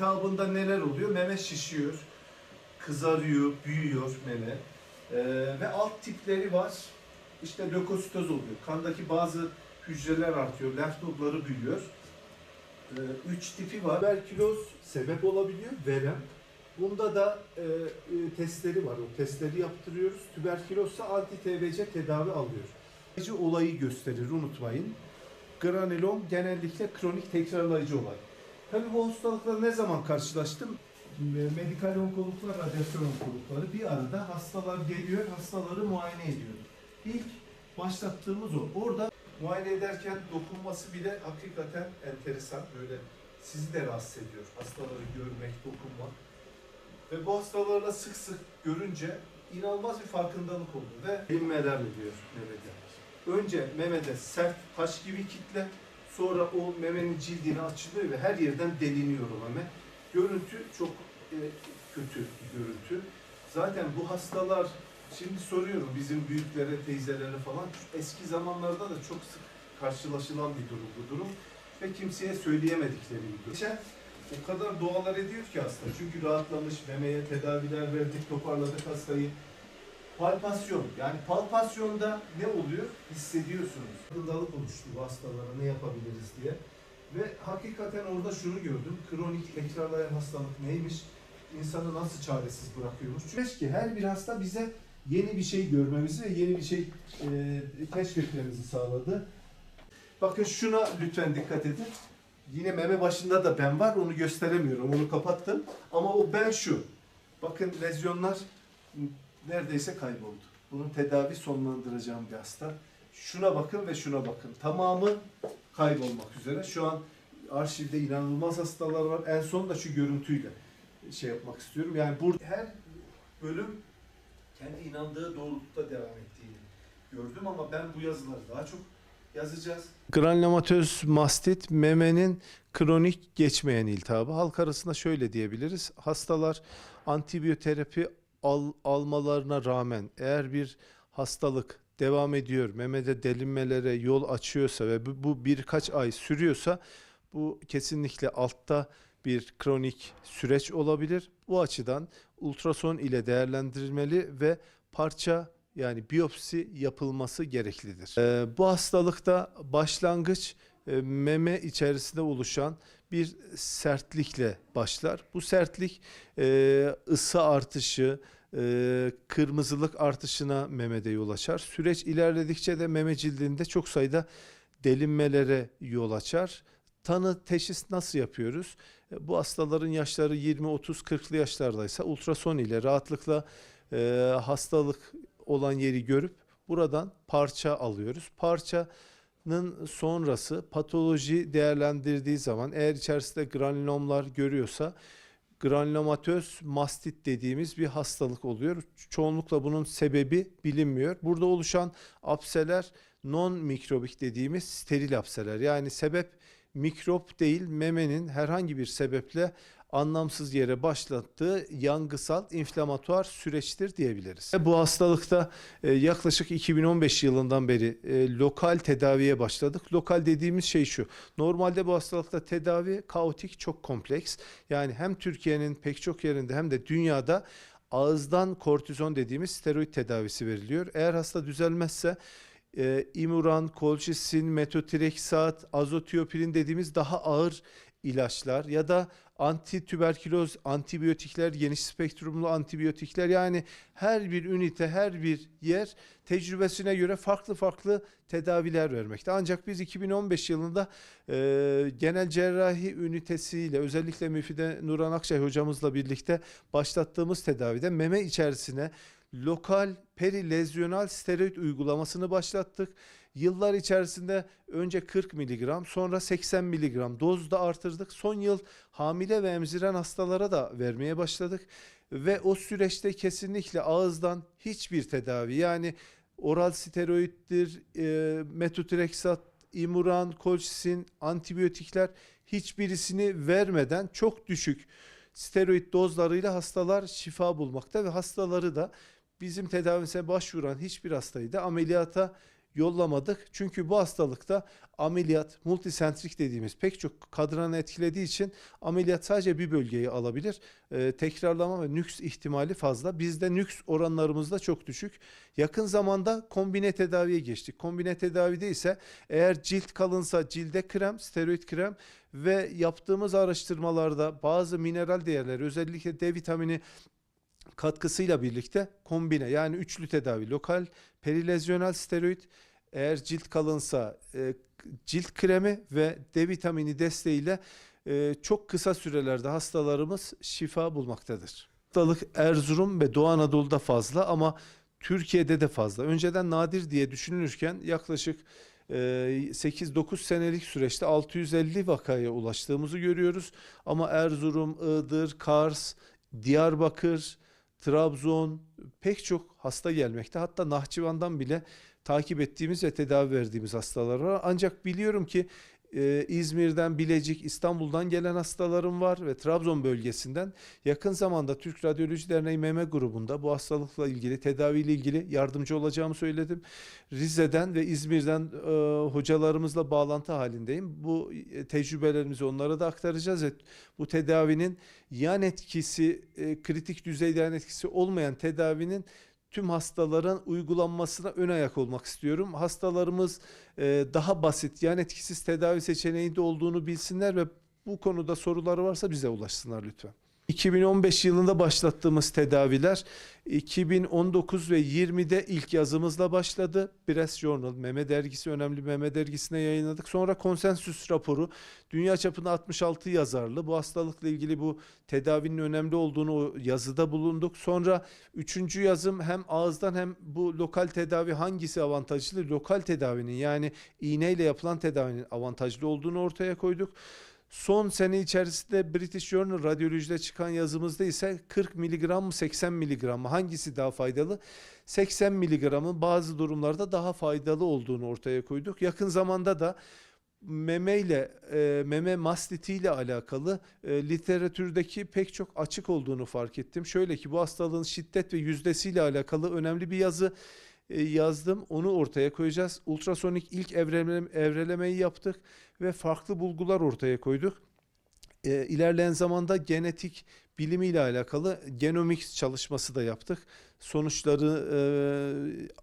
iltihabında neler oluyor? Meme şişiyor, kızarıyor, büyüyor meme. Ee, ve alt tipleri var. İşte lökositoz oluyor. Kandaki bazı hücreler artıyor, lenf nodları büyüyor. Ee, üç tipi var. Tüberküloz sebep olabiliyor, verem. Bunda da e, e, testleri var. O testleri yaptırıyoruz. Tüberkülozsa anti-TBC tedavi alıyor. Olayı gösterir unutmayın. Granülom genellikle kronik tekrarlayıcı olay. Tabii bu hastalıkla ne zaman karşılaştım? Medikal onkologlar, radyasyon onkologları bir arada hastalar geliyor, hastaları muayene ediyordu. İlk başlattığımız o. Orada muayene ederken dokunması bile hakikaten enteresan. Böyle sizi de rahatsız ediyor. Hastaları görmek, dokunmak. Ve bu hastalarla sık sık görünce inanılmaz bir farkındalık oldu ve inmeler oluyor memede. Önce memede sert taş gibi kitle, sonra o memenin cildini açılıyor ve her yerden deliniyor o meme. Görüntü çok e, kötü bir görüntü. Zaten bu hastalar, şimdi soruyorum bizim büyüklere, teyzelere falan, eski zamanlarda da çok sık karşılaşılan bir durum bu durum ve kimseye söyleyemedikleri bir durum. Geçen o kadar dualar ediyor ki hasta. Çünkü rahatlamış, memeye tedaviler verdik, toparladık hastayı. Palpasyon, yani palpasyonda ne oluyor? Hissediyorsunuz. Farkındalık oluştu bu hastalara ne yapabiliriz diye. Ve hakikaten orada şunu gördüm. Kronik tekrarlayan hastalık neymiş? İnsanı nasıl çaresiz bırakıyormuş? Ki her bir hasta bize yeni bir şey görmemizi ve yeni bir şey e, keşfetmemizi sağladı. Bakın şuna lütfen dikkat edin. Yine meme başında da ben var, onu gösteremiyorum. Onu kapattım. Ama o ben şu. Bakın lezyonlar neredeyse kayboldu. Bunun tedavi sonlandıracağım bir hasta. Şuna bakın ve şuna bakın. Tamamı kaybolmak üzere. Şu an arşivde inanılmaz hastalar var. En son da şu görüntüyle şey yapmak istiyorum. Yani burada her bölüm kendi inandığı doğrultuda devam ettiğini gördüm ama ben bu yazıları daha çok yazacağız. Granulomatöz mastit memenin kronik geçmeyen iltihabı. Halk arasında şöyle diyebiliriz. Hastalar antibiyoterapi al, almalarına rağmen eğer bir hastalık devam ediyor, memede delinmelere yol açıyorsa ve bu, bu birkaç ay sürüyorsa bu kesinlikle altta bir kronik süreç olabilir. Bu açıdan ultrason ile değerlendirilmeli ve parça yani biyopsi yapılması gereklidir. Ee, bu hastalıkta başlangıç e, meme içerisinde oluşan bir sertlikle başlar. Bu sertlik e, ısı artışı, e, kırmızılık artışına memede yol açar. Süreç ilerledikçe de meme cildinde çok sayıda delinmelere yol açar. Tanı teşhis nasıl yapıyoruz? E, Bu hastaların yaşları 20, 30, 40'lı yaşlardaysa ultrason ile rahatlıkla e, hastalık olan yeri görüp buradan parça alıyoruz. Parçanın sonrası patoloji değerlendirdiği zaman eğer içerisinde granülomlar görüyorsa granulomatöz mastit dediğimiz bir hastalık oluyor. Çoğunlukla bunun sebebi bilinmiyor. Burada oluşan apseler non mikrobik dediğimiz steril apseler. Yani sebep mikrop değil memenin herhangi bir sebeple anlamsız yere başlattığı yangısal inflamatuar süreçtir diyebiliriz. Bu hastalıkta e, yaklaşık 2015 yılından beri e, lokal tedaviye başladık. Lokal dediğimiz şey şu. Normalde bu hastalıkta tedavi kaotik çok kompleks. Yani hem Türkiye'nin pek çok yerinde hem de dünyada ağızdan kortizon dediğimiz steroid tedavisi veriliyor. Eğer hasta düzelmezse e, imuran, kolçisin, metotrexat, azotiyopirin dediğimiz daha ağır ilaçlar ya da anti tüberküloz antibiyotikler, geniş spektrumlu antibiyotikler yani her bir ünite, her bir yer tecrübesine göre farklı farklı tedaviler vermekte. Ancak biz 2015 yılında e, genel cerrahi ünitesiyle özellikle Müfide Nuran Akçay hocamızla birlikte başlattığımız tedavide meme içerisine lokal perilezyonal steroid uygulamasını başlattık. Yıllar içerisinde önce 40 miligram sonra 80 miligram dozda artırdık. Son yıl hamile ve emziren hastalara da vermeye başladık. Ve o süreçte kesinlikle ağızdan hiçbir tedavi yani oral steroiddir, e, metotrexat, imuran, kolçisin, antibiyotikler hiçbirisini vermeden çok düşük steroid dozlarıyla hastalar şifa bulmakta ve hastaları da bizim tedavimize başvuran hiçbir hastayı da ameliyata yollamadık. Çünkü bu hastalıkta ameliyat, multisentrik dediğimiz pek çok kadranı etkilediği için ameliyat sadece bir bölgeyi alabilir. Ee, tekrarlama ve nüks ihtimali fazla. Bizde nüks oranlarımız da çok düşük. Yakın zamanda kombine tedaviye geçtik. Kombine tedavide ise eğer cilt kalınsa cilde krem, steroid krem ve yaptığımız araştırmalarda bazı mineral değerleri özellikle D vitamini katkısıyla birlikte kombine yani üçlü tedavi lokal perilezyonel steroid eğer cilt kalınsa e, cilt kremi ve D vitamini desteğiyle e, çok kısa sürelerde hastalarımız şifa bulmaktadır. Hastalık Erzurum ve Doğu Anadolu'da fazla ama Türkiye'de de fazla. Önceden nadir diye düşünülürken yaklaşık e, 8-9 senelik süreçte 650 vakaya ulaştığımızı görüyoruz. Ama Erzurum, Iğdır, Kars, Diyarbakır, Trabzon pek çok hasta gelmekte. Hatta Nahçıvan'dan bile takip ettiğimiz ve tedavi verdiğimiz hastalar var. Ancak biliyorum ki e, İzmir'den, Bilecik, İstanbul'dan gelen hastalarım var ve Trabzon bölgesinden. Yakın zamanda Türk Radyoloji Derneği meme grubunda bu hastalıkla ilgili, tedaviyle ilgili yardımcı olacağımı söyledim. Rize'den ve İzmir'den e, hocalarımızla bağlantı halindeyim. Bu e, tecrübelerimizi onlara da aktaracağız bu tedavinin yan etkisi, e, kritik düzeyde yan etkisi olmayan tedavinin tüm hastaların uygulanmasına ön ayak olmak istiyorum. Hastalarımız e, daha basit, yan etkisiz tedavi seçeneğinde olduğunu bilsinler ve bu konuda soruları varsa bize ulaşsınlar lütfen. 2015 yılında başlattığımız tedaviler 2019 ve 20'de ilk yazımızla başladı. Breast Journal, meme dergisi, önemli meme dergisine yayınladık. Sonra konsensüs raporu, dünya çapında 66 yazarlı. Bu hastalıkla ilgili bu tedavinin önemli olduğunu o yazıda bulunduk. Sonra üçüncü yazım hem ağızdan hem bu lokal tedavi hangisi avantajlı? Lokal tedavinin yani iğneyle yapılan tedavinin avantajlı olduğunu ortaya koyduk. Son sene içerisinde British Journal Radyoloji'de çıkan yazımızda ise 40 miligram mı 80 miligram mı hangisi daha faydalı? 80 miligramın bazı durumlarda daha faydalı olduğunu ortaya koyduk. Yakın zamanda da meme ile e, meme mastiti ile alakalı e, literatürdeki pek çok açık olduğunu fark ettim. Şöyle ki bu hastalığın şiddet ve yüzdesiyle alakalı önemli bir yazı yazdım. Onu ortaya koyacağız. Ultrasonik ilk evreleme, evrelemeyi yaptık ve farklı bulgular ortaya koyduk. E, ilerleyen zamanda genetik bilimiyle alakalı genomics çalışması da yaptık. Sonuçları e,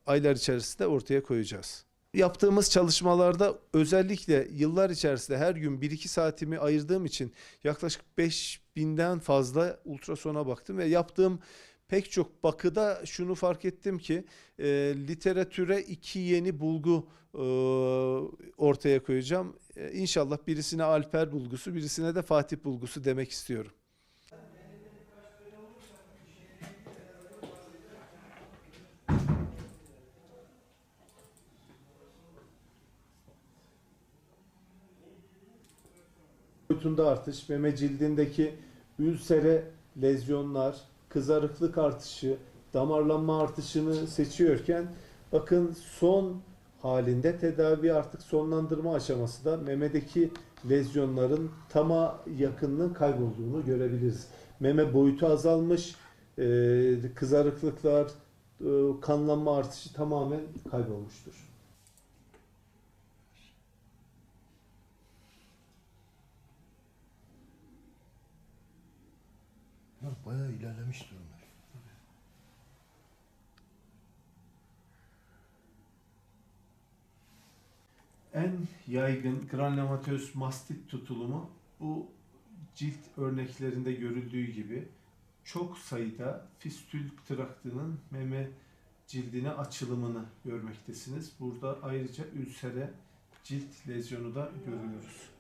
aylar içerisinde ortaya koyacağız. Yaptığımız çalışmalarda özellikle yıllar içerisinde her gün 1-2 saatimi ayırdığım için yaklaşık 5000'den fazla ultrasona baktım ve yaptığım pek çok bakıda şunu fark ettim ki e, literatüre iki yeni bulgu e, ortaya koyacağım. E, inşallah birisine Alper bulgusu, birisine de Fatih bulgusu demek istiyorum. boyutunda artış, meme cildindeki ülsere lezyonlar, kızarıklık artışı, damarlanma artışını seçiyorken bakın son halinde tedavi artık sonlandırma aşaması da memedeki lezyonların tama yakınının kaybolduğunu görebiliriz. Meme boyutu azalmış, kızarıklıklar, kanlanma artışı tamamen kaybolmuştur. İlerlemiş durumda. En yaygın granulomatöz mastit tutulumu bu cilt örneklerinde görüldüğü gibi çok sayıda fistül traktının meme cildine açılımını görmektesiniz. Burada ayrıca ülsere cilt lezyonu da görüyoruz.